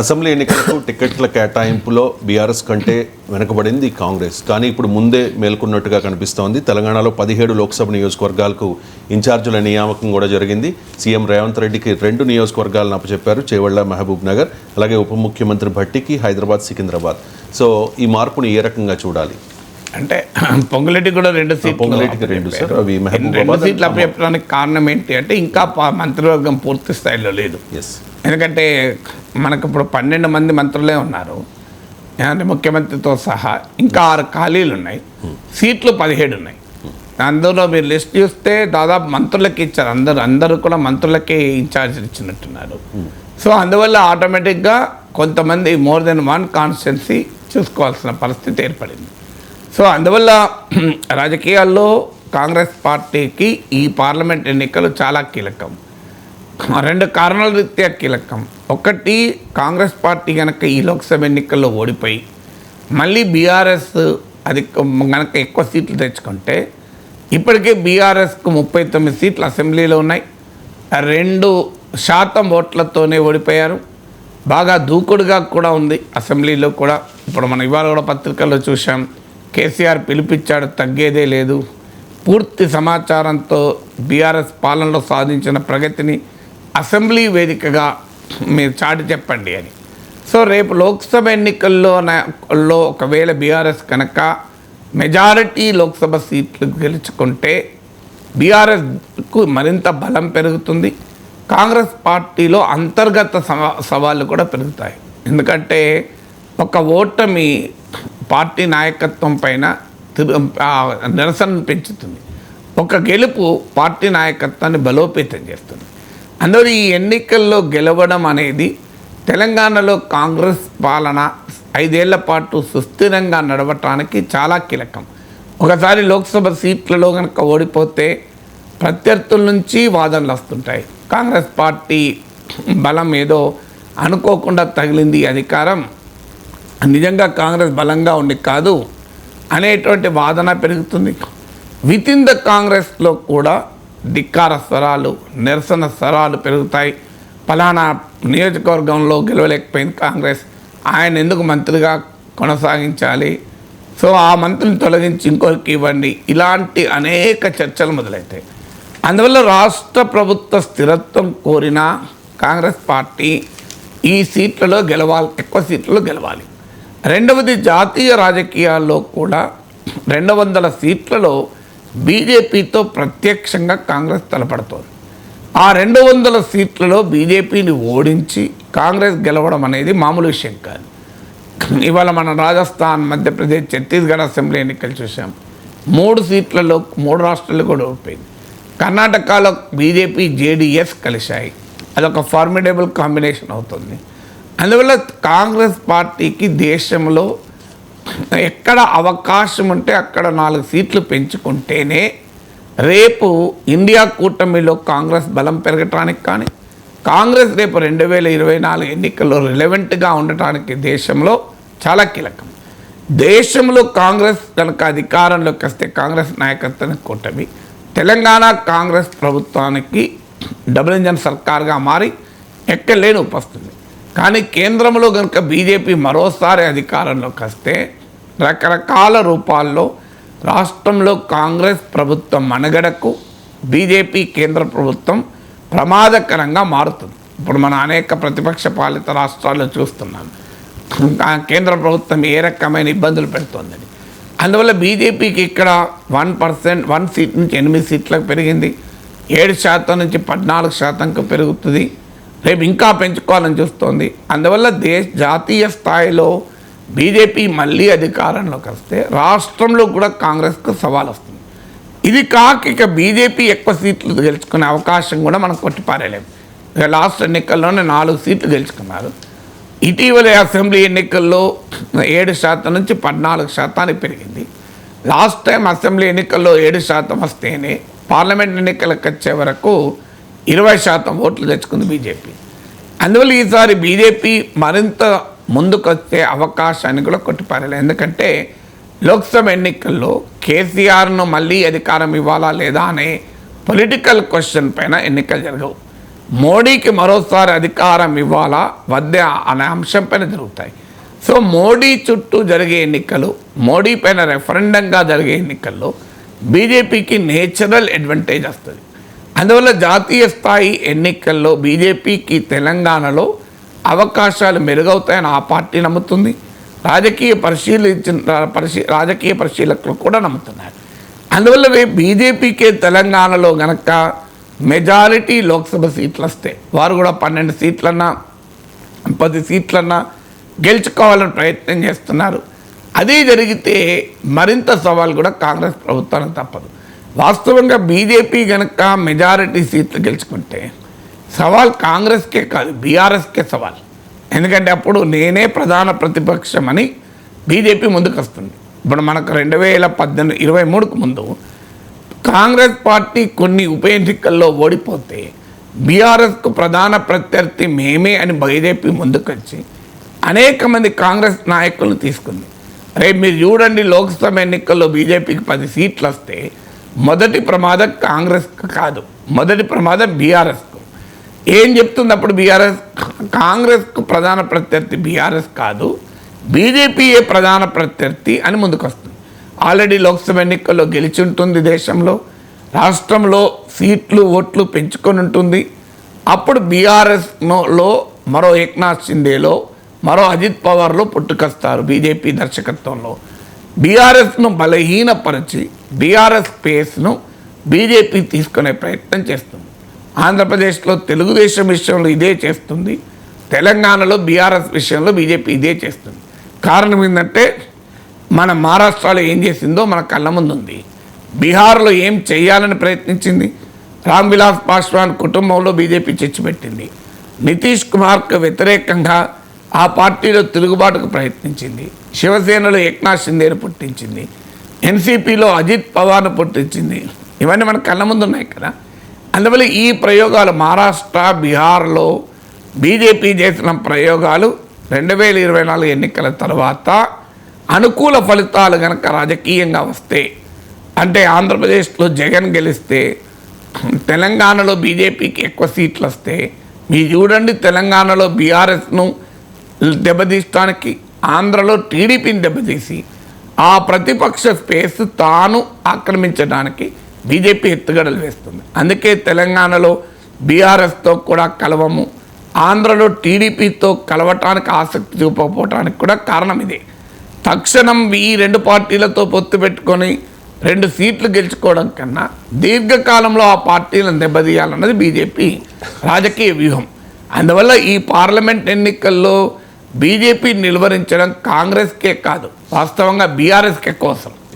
Assembly ఎన్నికలకు టికెట్ల కేటాయింపులో BRS కంటే వెనుకబడింది కాంగ్రెస్. కానీ ఇప్పుడు ముందే మేల్కొన్నట్టుగా కనిపిస్తోంది. తెలంగాణలో పదిహేడు లోక్సభ నియోజకవర్గాలకు ఇన్ఛార్జీల నియామకం కూడా జరిగింది. సీఎం రేవంత్ రెడ్డికి రెండు నియోజకవర్గాలను అప్పచెప్పారు చేవళ్ళ మహబూబ్ నగర్ అలాగే ఉప ముఖ్యమంత్రి భట్టికి హైదరాబాద్ సికింద్రాబాద్. సో ఈ మార్పుని ఏ రకంగా చూడాలి? అంటే పొంగులెడ్డి కూడా రెండు సీట్లు. పొంగులేటికి రెండు సీట్లు అప్పచెప్పడానికి కారణం ఏంటి అంటే ఇంకా మంత్రివర్గం పూర్తి స్థాయిలో లేదు. ఎందుకంటే మనకు ఇప్పుడు పన్నెండు మంది మంత్రులే ఉన్నారు. అంటే ముఖ్యమంత్రితో సహా ఇంకా ఆరు ఖాళీలు ఉన్నాయి. సీట్లు పదిహేడు ఉన్నాయి. అందులో మీరు లిస్ట్ చూస్తే దాదాపు మంత్రులకి ఇచ్చారు. అందరు అందరూ కూడా మంత్రులకే ఇన్ఛార్జ్ ఇచ్చినట్టున్నారు. సో అందువల్ల ఆటోమేటిక్గా కొంతమంది మోర్ దెన్ వన్ కాన్స్టిట్యున్సీ చూసుకోవాల్సిన పరిస్థితి ఏర్పడింది. సో అందువల్ల రాజకీయాల్లో కాంగ్రెస్ పార్టీకి ఈ పార్లమెంట్ ఎన్నికలు చాలా కీలకం. రెండు కారణాల రీత్యా కీలకం. ఒకటి కాంగ్రెస్ పార్టీ కనుక ఈ లోక్సభ ఎన్నికల్లో ఓడిపోయి మళ్ళీ బీఆర్ఎస్ అది కనుక ఎక్కువ సీట్లు తెచ్చుకుంటే ఇప్పటికే బీఆర్ఎస్కు ముప్పై తొమ్మిది సీట్లు అసెంబ్లీలో ఉన్నాయి. రెండు శాతం ఓట్లతోనే ఓడిపోయారు. బాగా దూకుడుగా కూడా ఉంది అసెంబ్లీలో కూడా. ఇప్పుడు మనం ఇవాళ కూడా పత్రికల్లో చూసాం కేసీఆర్ పిలిపించాడు తగ్గేదే లేదు. పూర్తి సమాచారంతో బీఆర్ఎస్ పాలనలో సాధించిన ప్రగతిని అసెంబ్లీ వేదికగా మీరు చాటి చెప్పండి అని. సో రేపు లోక్సభ ఎన్నికల్లో ఒకవేళ బీఆర్ఎస్ కనుక మెజారిటీ లోక్సభ సీట్లు గెలుచుకుంటే బీఆర్ఎస్కు మరింత బలం పెరుగుతుంది. కాంగ్రెస్ పార్టీలో అంతర్గత సవా సవాళ్ళు కూడా పెరుగుతాయి. ఎందుకంటే ఒక ఓటమి పార్టీ నాయకత్వం పైన నిరసన పెంచుతుంది. ఒక గెలుపు పార్టీ నాయకత్వాన్ని బలోపేతం చేస్తుంది. అందువల్ల ఈ ఎన్నికల్లో గెలవడం అనేది తెలంగాణలో కాంగ్రెస్ పాలన ఐదేళ్ళ పాటు సుస్థిరంగా నడవటానికి చాలా కీలకం. ఒకసారి లోక్సభ సీట్లలో కనుక ఓడిపోతే ప్రత్యర్థుల నుంచి వాదనలు వస్తుంటాయి. కాంగ్రెస్ పార్టీ బలం ఏదో అనుకోకుండా తగిలింది అధికారం. నిజంగా కాంగ్రెస్ బలంగా ఉండి కాదు అనేటువంటి వాదన పెరుగుతుంది. విత్ ఇన్ ద కాంగ్రెస్లో కూడా ధిక్కార స్వరాలు నిరసన స్వరాలు పెరుగుతాయి. ఫలానా నియోజకవర్గంలో గెలవలేకపోయింది కాంగ్రెస్. ఆయన ఎందుకు మంత్రిగా కొనసాగించాలి? సో ఆ మంత్రిని తొలగించి ఇంకొకరికి ఇవ్వండి. ఇలాంటి అనేక చర్చలు మొదలవుతాయి అందువల్ల రాష్ట్ర ప్రభుత్వ స్థిరత్వం కోరిన కాంగ్రెస్ పార్టీ ఈ సీట్లలో గెలవాలి ఎక్కువ సీట్లలో గెలవాలి. రెండవది జాతీయ రాజకీయాల్లో కూడా రెండు వందల సీట్లలో బీజేపీతో ప్రత్యక్షంగా కాంగ్రెస్ తలపడుతోంది. ఆ రెండు వందల సీట్లలో బీజేపీని ఓడించి కాంగ్రెస్ గెలవడం అనేది మామూలు విషయం కాదు. ఇవాళ మన రాజస్థాన్ మధ్యప్రదేశ్ ఛత్తీస్గఢ్ అసెంబ్లీ ఎన్నికలు చూసాం మూడు సీట్లలో మూడు రాష్ట్రాలు కూడా ఓడిపోయింది. కర్ణాటకలో బీజేపీ జేడీఎస్ కలిశాయి. అదొక ఫార్మిడేబుల్ కాంబినేషన్ అవుతుంది. అందువల్ల కాంగ్రెస్ పార్టీకి దేశంలో ఎక్కడ అవకాశం ఉంటే అక్కడ నాలుగు సీట్లు పెంచుకుంటేనే రేపు ఇండియా కూటమిలో కాంగ్రెస్ బలం పెరగటానికి కానీ కాంగ్రెస్ రేపు రెండు వేల ఇరవై నాలుగు ఎన్నికల్లో రిలవెంట్గా ఉండటానికి దేశంలో చాలా కీలకం. దేశంలో కాంగ్రెస్ కనుక అధికారంలోకి వస్తే కాంగ్రెస్ నాయకత్వం కూటమి తెలంగాణ కాంగ్రెస్ ప్రభుత్వానికి డబుల్ ఇంజన్ సర్కార్గా మారి ఎక్కలేని ఉపస్తుంది కానీ కేంద్రంలో కనుక బీజేపీ మరోసారి అధికారంలోకి వస్తే రకరకాల రూపాల్లో రాష్ట్రంలో కాంగ్రెస్ ప్రభుత్వం మనుగడకు బీజేపీ కేంద్ర ప్రభుత్వం ప్రమాదకరంగా మారుతుంది. ఇప్పుడు మన అనేక ప్రతిపక్ష పాలిత రాష్ట్రాల్లో చూస్తున్నాం. కేంద్ర ప్రభుత్వం ఏ రకమైన ఇబ్బందులు పెడుతోందని అందువల్ల బీజేపీకి ఇక్కడ వన్ పర్సెంట్ వన్ సీట్ నుంచి ఎనిమిది సీట్లకు పెరిగింది. ఏడు శాతం నుంచి పద్నాలుగు శాతంకు పెరుగుతుంది. రేపు ఇంకా పెంచుకోవాలని చూస్తోంది. అందువల్ల దేశ జాతీయ స్థాయిలో బీజేపీ మళ్ళీ అధికారంలోకి వస్తే రాష్ట్రంలో కూడా కాంగ్రెస్కు సవాల్ వస్తుంది. ఇది కాక ఇక బీజేపీ ఎక్కువ సీట్లు గెలుచుకునే అవకాశం కూడా మనం కొట్టిపారేలేము ఇక లాస్ట్ ఎన్నికల్లోనే నాలుగు సీట్లు గెలుచుకున్నారు. ఇటీవల అసెంబ్లీ ఎన్నికల్లో ఏడు శాతం నుంచి పద్నాలుగు శాతానికి పెరిగింది. లాస్ట్ టైం అసెంబ్లీ ఎన్నికల్లో ఏడు శాతం వస్తేనే పార్లమెంట్ ఎన్నికలకు వచ్చే వరకు ఇరవై శాతం ఓట్లు తెచ్చుకుంది బీజేపీ. అందువల్ల ఈసారి బీజేపీ మరింత ముందుకొచ్చే అవకాశాన్ని కూడా కొట్టిపారలేదు ఎందుకంటే లోక్సభ ఎన్నికల్లో కేసీఆర్ను మళ్ళీ అధికారం ఇవ్వాలా లేదా అనే పొలిటికల్ క్వశ్చన్ పైన ఎన్నికలు జరగవు. మోడీకి మరోసారి అధికారం ఇవ్వాలా వద్దా అనే అంశం పైన జరుగుతాయి. సో మోడీ చుట్టూ జరిగే ఎన్నికలు మోడీ పైన రెఫరెండంగా జరిగే ఎన్నికల్లో బీజేపీకి నేచురల్ అడ్వాంటేజ్ వస్తుంది. అందువల్ల జాతీయ స్థాయి ఎన్నికల్లో బీజేపీకి తెలంగాణలో అవకాశాలు మెరుగవుతాయని ఆ పార్టీ నమ్ముతుంది. రాజకీయ పరిశీలించిన పరిశీ రాజకీయ పరిశీలకులు కూడా నమ్ముతున్నారు. అందువల్ల బీజేపీకే తెలంగాణలో గనక మెజారిటీ లోక్సభ సీట్లు వస్తాయి వారు కూడా పన్నెండు సీట్లన్నా పది సీట్లన్నా గెలుచుకోవాలని ప్రయత్నం చేస్తున్నారు. అదే జరిగితే మరింత సవాల్ కూడా కాంగ్రెస్ ప్రభుత్వానికి తప్పదు. వాస్తవంగా బీజేపీ కనుక మెజారిటీ సీట్లు గెలుచుకుంటే సవాల్ కాంగ్రెస్కే కాదు బీఆర్ఎస్కే సవాల్. ఎందుకంటే అప్పుడు నేనే ప్రధాన ప్రతిపక్షం అని బీజేపీ ముందుకు వస్తుంది ఇప్పుడు మనకు రెండు వేల పద్దెనిమిది ఇరవై మూడుకు ముందు కాంగ్రెస్ పార్టీ కొన్ని ఉప ఎన్నికల్లో ఓడిపోతే బీఆర్ఎస్కు ప్రధాన ప్రత్యర్థి మేమే అని బీజేపీ ముందుకొచ్చి అనేక మంది కాంగ్రెస్ నాయకులను తీసుకుంది. రేపు మీరు చూడండి లోక్సభ ఎన్నికల్లో బీజేపీకి పది సీట్లు వస్తే మొదటి ప్రమాదం కాంగ్రెస్కు కాదు. మొదటి ప్రమాదం బీఆర్ఎస్కు ఏం చెప్తుంది అప్పుడు బీఆర్ఎస్ కాంగ్రెస్కు ప్రధాన ప్రత్యర్థి బీఆర్ఎస్ కాదు. బీజేపీయే ప్రధాన ప్రత్యర్థి అని ముందుకు వస్తుంది ఆల్రెడీ లోక్సభ ఎన్నికల్లో గెలిచి ఉంటుంది దేశంలో. రాష్ట్రంలో సీట్లు ఓట్లు పెంచుకొని ఉంటుంది. అప్పుడు బీఆర్ఎస్లో మరో ఏక్నాథ్ షిందేలో మరో అజిత్ పవార్లో పుట్టుకొస్తారు బీజేపీ దర్శకత్వంలో. బీఆర్ఎస్ను బలహీనపరిచి బీఆర్ఎస్ స్పేస్ను బీజేపీ తీసుకునే ప్రయత్నం చేస్తుంది. ఆంధ్రప్రదేశ్లో తెలుగుదేశం విషయంలో ఇదే చేస్తుంది. తెలంగాణలో బీఆర్ఎస్ విషయంలో బీజేపీ ఇదే చేస్తుంది. కారణం ఏంటంటే మన మహారాష్ట్రలో ఏం చేసిందో మన కళ్ళ ముందు ఉంది బీహార్లో ఏం చేయాలని ప్రయత్నించింది? రామ్ విలాస్ పాస్వాన్ కుటుంబంలో బీజేపీ చచ్చిపెట్టింది నితీష్ కుమార్కు వ్యతిరేకంగా ఆ పార్టీలో తిరుగుబాటుకు ప్రయత్నించింది. శివసేనలో ఏక్నాథ్ షిందేను పుట్టించింది. ఎన్సీపీలో అజిత్ పవార్ను పుట్టించింది. ఇవన్నీ మన కళ్ళ ముందు ఉన్నాయి కదా. అందువల్ల ఈ ప్రయోగాలు మహారాష్ట్ర బీహార్లో బీజేపీ చేసిన ప్రయోగాలు రెండు వేల ఇరవై నాలుగు ఎన్నికల తర్వాత అనుకూల ఫలితాలు కనుక రాజకీయంగా వస్తే అంటే ఆంధ్రప్రదేశ్లో జగన్ గెలిస్తే తెలంగాణలో బీజేపీకి ఎక్కువ సీట్లు వస్తే మీరు చూడండి తెలంగాణలో బీఆర్ఎస్ను దెబ్బతీయడానికి ఆంధ్రలో టీడీపీని దెబ్బతీసి ఆ ప్రతిపక్ష స్పేస్ తాను ఆక్రమించడానికి బీజేపీ ఎత్తుగడలు వేస్తుంది. అందుకే తెలంగాణలో బీఆర్ఎస్తో కూడా కలవము ఆంధ్రలో టీడీపీతో కలవటానికి ఆసక్తి చూపకపోవటానికి కూడా కారణం ఇదే. తక్షణం ఈ రెండు పార్టీలతో పొత్తు పెట్టుకొని రెండు సీట్లు గెలుచుకోవడం కన్నా దీర్ఘకాలంలో ఆ పార్టీలను దెబ్బతీయాలన్నది బీజేపీ రాజకీయ వ్యూహం. అందువల్ల ఈ పార్లమెంట్ ఎన్నికల్లో బీజేపీ నిలువరించడం కాంగ్రెస్కే కాదు. వాస్తవంగా బీఆర్ఎస్కే కోసం.